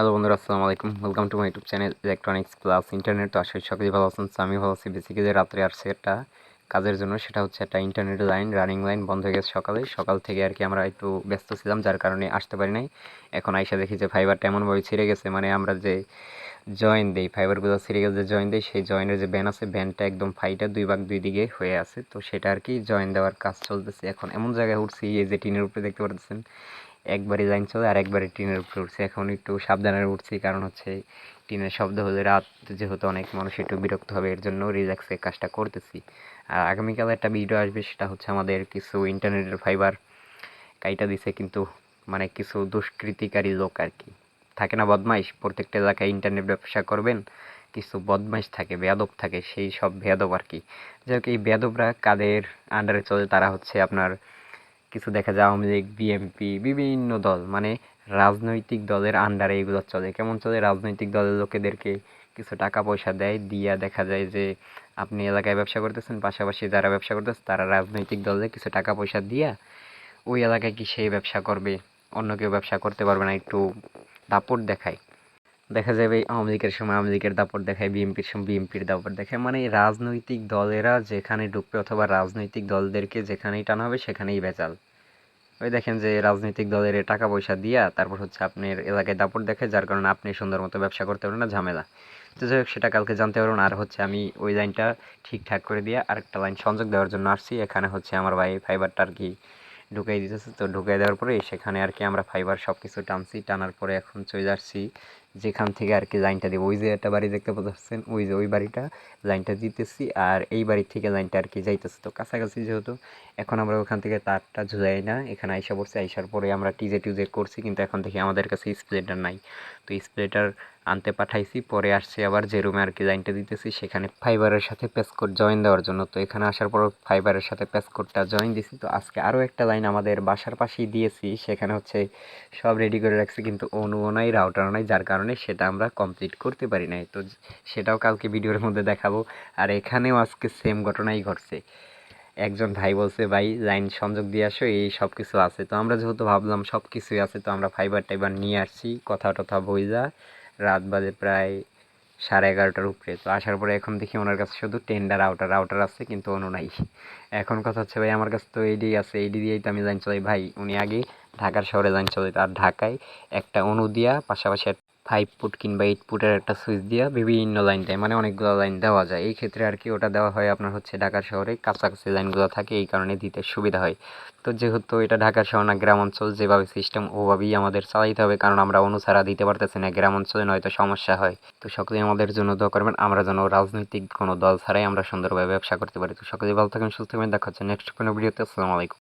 Hello বন্ধুরা, আসসালামু আলাইকুম। Welcome to my YouTube channel electronics plus internet তো আসলে সকলেই ভালো আছেন। আমি ভালো আছি। বেসিক্যালি রাত্রে আসছে একটা কাজের জন্য, সেটা হচ্ছে একটা ইন্টারনেট লাইন রানিং লাইন বন্ধ হয়ে গেছে সকালে। সকাল থেকে আর কি আমরা একটু ব্যস্ত ছিলাম, যার কারণে আসতে পারি নাই। এখন আইসা দেখি যে ফাইবারটা এমনভাবে ছিঁড়ে গেছে মানে আমরা যে জয়েন দিই ফাইবারগুলো ছিঁড়ে গেছে যে জয়েন দিই, সেই জয়েনের যে ব্যান আছে ব্যানটা একদম ফাইটা দুই ভাগ দুই দিকে হয়ে আছে। তো সেটা আর কি জয়েন দেওয়ার কাজ চলতেছে। এখন এমন জায়গায় উঠছি, এই যে টিনের উপরে দেখতে পাচ্ছেন একবারই লাইন চলে আর একবারে টিনের উপরে উঠছে। এখন একটু সাবধানে উঠছি, কারণ হচ্ছে টিনের শব্দ হলে রাত যেহেতু অনেক মানুষ একটু বিরক্ত হবে, এর জন্য রিল্যাক্সে কাজটা করতেছি। আর আগামীকাল একটা ভিডিও আসবে, সেটা হচ্ছে আমাদের কিছু ইন্টারনেটের ফাইবার কাইটা দিছে, কিন্তু মানে কিছু দুষ্কৃতিকারী লোক আর কি। থাকে না বদমাইশ? প্রত্যেকটা এলাকায় ইন্টারনেট ব্যবসা করবেন, কিছু বদমাইশ থাকে, বেয়াদব থাকে, সেই সব বেয়াদব আর কি। যাই হোক, এই বেয়াদবরা কাদের আন্ডারে চলে? তারা হচ্ছে আপনার কিছু দেখা যায় আওয়ামী লীগ বিএমপি বিভিন্ন দল মানে রাজনৈতিক দলের আন্ডারে এগুলো চলে। কেমন চলে? রাজনৈতিক দলের লোকেদেরকে কিছু টাকা পয়সা দেয়, দিয়া দেখা যায় যে আপনি এলাকায় ব্যবসা করতেছেন, পাশাপাশি যারা ব্যবসা করতেছে, তারা রাজনৈতিক দলে কিছু টাকা পয়সা দিয়া ওই এলাকায় কি সেই ব্যবসা করবে। অন্য কেউ ব্যবসা করতে পারবে না, একটু দাপট দেখায়। দেখা যাবে আওয়ামী লীগের সময় আওয়ামী লীগের দাপট দেখায়, বিএনপির সময় বিএনপির দাপট দেখায়। মানে রাজনৈতিক দলেরা যেখানে ঢুকবে অথবা রাজনৈতিক দলদেরকে যেখানেই টানা হবে সেখানেই ভেজাল। ওই দেখেন যে রাজনৈতিক দলের টাকা পয়সা দিয়া তারপর হচ্ছে আপনার এলাকায় দাপট দেখায়, যার কারণে আপনি সুন্দর মতো ব্যবসা করতে পারবেন না, ঝামেলা। তো যাই হোক, সেটা কালকে জানতে পারবেন। আর হচ্ছে আমি ওই লাইনটা ঠিকঠাক করে দিয়ে আরেকটা লাইন সংযোগ দেওয়ার জন্য আসছি। এখানে হচ্ছে আমার ভাই ফাইবারটা আর কি ঢুকাই দিতেছে। তো ঢুকাই দেওয়ার পরে সেখানে আর কি আমরা ফাইবার সব কিছু টানছি। টানার পরে এখন চলে যাচ্ছি যেখান থেকে আর কি লাইনটা দিব। ওই যে একটা বাড়ি দেখতে পাচ্ছেন, ওই যে ওই বাড়িটা লাইনটা দিতেছি আর এই বাড়ির থেকে লাইনটা আর কি যাইতেছে। তো কাছাকাছি যেহেতু এখন আমরা ওখান থেকে তারটা ঝুলাই না, এখানে আইসা পড়ছি। আইসার পরে আমরা টিজে টিজে করছি, কিন্তু এখন থেকে আমাদের কাছে স্প্লেটার নাই। তো স্প্লেটার আনতে পাঠাইছি, পরে আসছে আবার যে রুমে আর কি লাইনটা দিতেছি, সেখানে ফাইবারের সাথে কোড জয়েন দেওয়ার জন্য। তো এখানে আসার পর ফাইবারের সাথে কোডটা জয়েন দিছি। তো আজকে আরও একটা লাইন আমাদের বাসার পাশেই দিয়েছি, সেখানে হচ্ছে সব রেডি করে রাখছি, কিন্তু অনুও নাই রাউটারও নাই, যার কারণে সেটা আমরা কমপ্লিট করতে পারি নাই। তো সেটাও কালকে ভিডিওর মধ্যে দেখাবো। আর এখানেও আজকে সেম ঘটনাই ঘটছে। একজন ভাই বলছে, ভাই লাইন সংযোগ দিয়ে আসো, এই সব কিছু আছে। তো আমরা যেহেতু ভাবলাম সব কিছুই আছে, তো আমরা ফাইবার টাইবার নিয়ে আসছি কথা টথা বইলা। রাত বাজে প্রায় সাড়ে এগারোটার উপরে। তো আসার পরে এখন দেখি ওনার কাছে শুধু টেন্ডার আউটার আউটার আছে কিন্তু অনু নাই। এখন কথা হচ্ছে, ভাই, আমার কাছে তো এইডি আছে এইডি দিয়েই তো আমি জানি চলাই ভাই, উনি আগে ঢাকার শহরে জানি চলাই আর ঢাকায় একটা অনু দিয়া পাশাপাশি ফাইভ ফুট কিংবা এইট ফুটের একটা সুইচ দিয়া বিভিন্ন লাইন দেয় মানে অনেকগুলো লাইন দেওয়া যায়। এই ক্ষেত্রে আর কি ওটা দেওয়া হয় আপনার হচ্ছে ঢাকার শহরে, কাছাকাছি লাইনগুলো থাকে, এই কারণে দিতে সুবিধা হয়। তো যেহেতু এটা ঢাকার শহর না গ্রাম অঞ্চল যেভাবে সিস্টেম ওভাবেই আমাদের চালাইতে হবে, কারণ আমরা অনুসারা দিতে পারতেছি না গ্রাম অঞ্চলে নয়তো সমস্যা হয়। তো সকলেই আমাদের জন্য দোয়া করবেন, আমরা যেন রাজনৈতিক কোনো দল ছাড়াই আমরা সুন্দরভাবে ব্যবসা করতে পারি। তো সকলেই ভালো থাকেন, সুস্থ থাকবেন, দেখা হচ্ছে নেক্সট কোনো ভিডিওতে আসসালামু আলাইকুম।